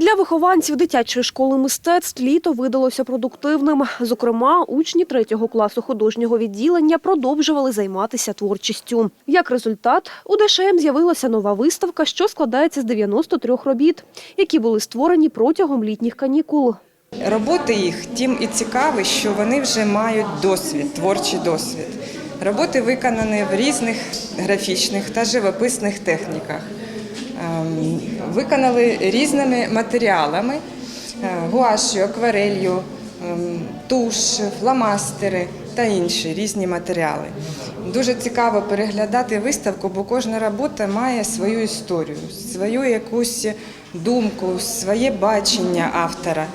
Для вихованців дитячої школи мистецтв літо видалося продуктивним. Зокрема, учні третього класу художнього відділення продовжували займатися творчістю. Як результат, у ДШМ з'явилася нова виставка, що складається з 93 робіт, які були створені протягом літніх канікул. Роботи їх тим і цікаві, що вони вже мають досвід, творчий досвід. Роботи виконані в різних графічних та живописних техніках. Ем, Виконали різними матеріалами е, гуашю, акварелью, ем, туш, фломастери та інші різні матеріали. Дуже цікаво переглядати виставку, бо кожна робота має свою історію, свою якусь думку, своє бачення автора.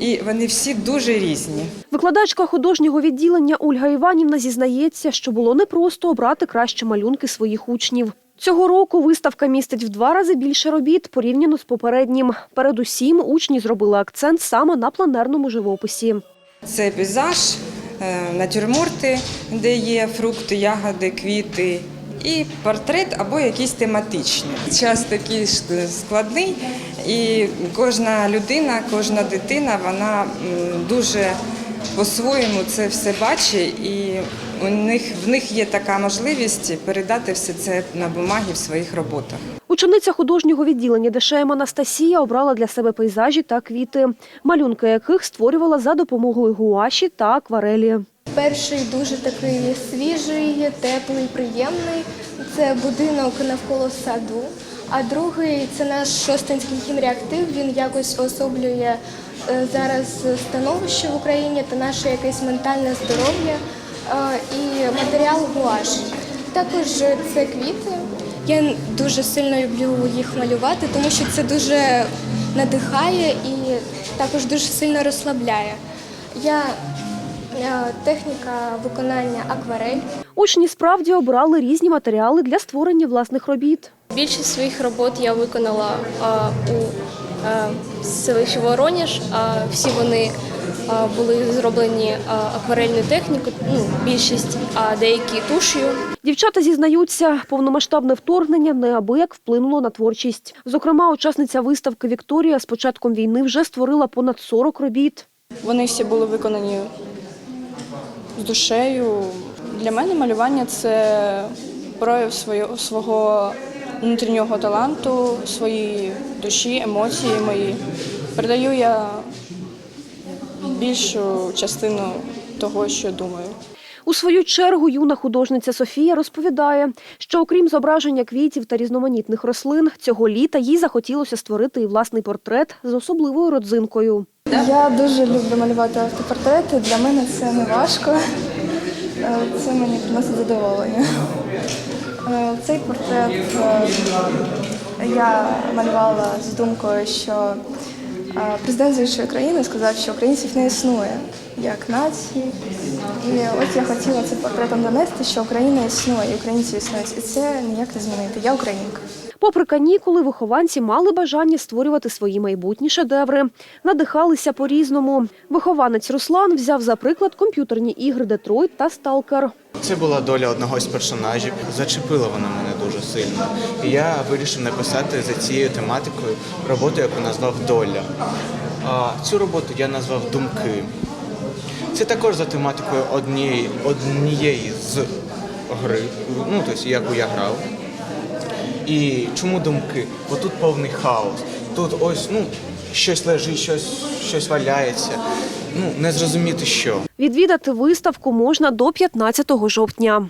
І вони всі дуже різні. Викладачка художнього відділення Ольга Іванівна зізнається, що було непросто обрати кращі малюнки своїх учнів. Цього року виставка містить в два рази більше робіт порівняно з попереднім. Передусім, учні зробили акцент саме на пленерному живописі. Це пейзаж, е, натюрморти, де є фрукти, ягоди, квіти, і портрет або якісь тематичні. Час такий складний, і кожна людина, кожна дитина, вона дуже по-своєму це все бачить, і у них в них є така можливість передати все це на бумагі в своїх роботах. Учениця художнього відділення ДШМ Анастасія обрала для себе пейзажі та квіти, малюнки яких створювала за допомогою гуаші та акварелі. Перший дуже такий свіжий, теплий, приємний. Це будинок навколо саду. А другий це наш шостинський хімреактив. Він якось особлює е, зараз становище в Україні та наше якесь ментальне здоров'я е, і матеріал гуаш. Також це квіти. Я дуже сильно люблю їх малювати, тому що це дуже надихає і також дуже сильно розслабляє. Я е, техніка виконання акварель. Учні справді обрали різні матеріали для створення власних робіт. Більшість своїх робот я виконала а, у а, селищі Вороніж. А, всі вони а, були зроблені а, акварельною технікою, ну, більшість, а деякі туш'ю. Дівчата зізнаються, повномасштабне вторгнення неабияк вплинуло на творчість. Зокрема, учасниця виставки Вікторія з початком війни вже створила понад 40 робіт. Вони всі були виконані з душею. Для мене малювання це прояв свого, свого внутрішнього таланту, своєї душі, емоції мої. Передаю я більшу частину того, що думаю. У свою чергу юна художниця Софія розповідає, що окрім зображення квітів та різноманітних рослин, цього літа їй захотілося створити і власний портрет з особливою родзинкою. Я дуже люблю малювати автопортрети. Для мене це не важко. Е, Це мені приносить задоволення. Е, Цей портрет е, я малювала з думкою, що е, президент з іншої країни сказав, що українців не існує як нації. І от я хотіла цим портретом донести, що Україна існує, і українці існують. І це ніяк не змінити. Я українка. Попри канікули, вихованці мали бажання створювати свої майбутні шедеври, надихалися по-різному. Вихованець Руслан взяв за приклад комп'ютерні ігри Детройт та Сталкер. Це була доля одного з персонажів. Зачепила вона мене дуже сильно. І я вирішив написати за цією тематикою роботу, яку назвав Доля. А цю роботу я назвав Думки. Це також за тематикою однієї, однієї з гри, ну тобто яку я грав. І чому думки? Бо тут повний хаос. Тут ось ну щось лежить, щось, щось валяється. Ну не зрозуміти що. Відвідати виставку можна до 15 жовтня.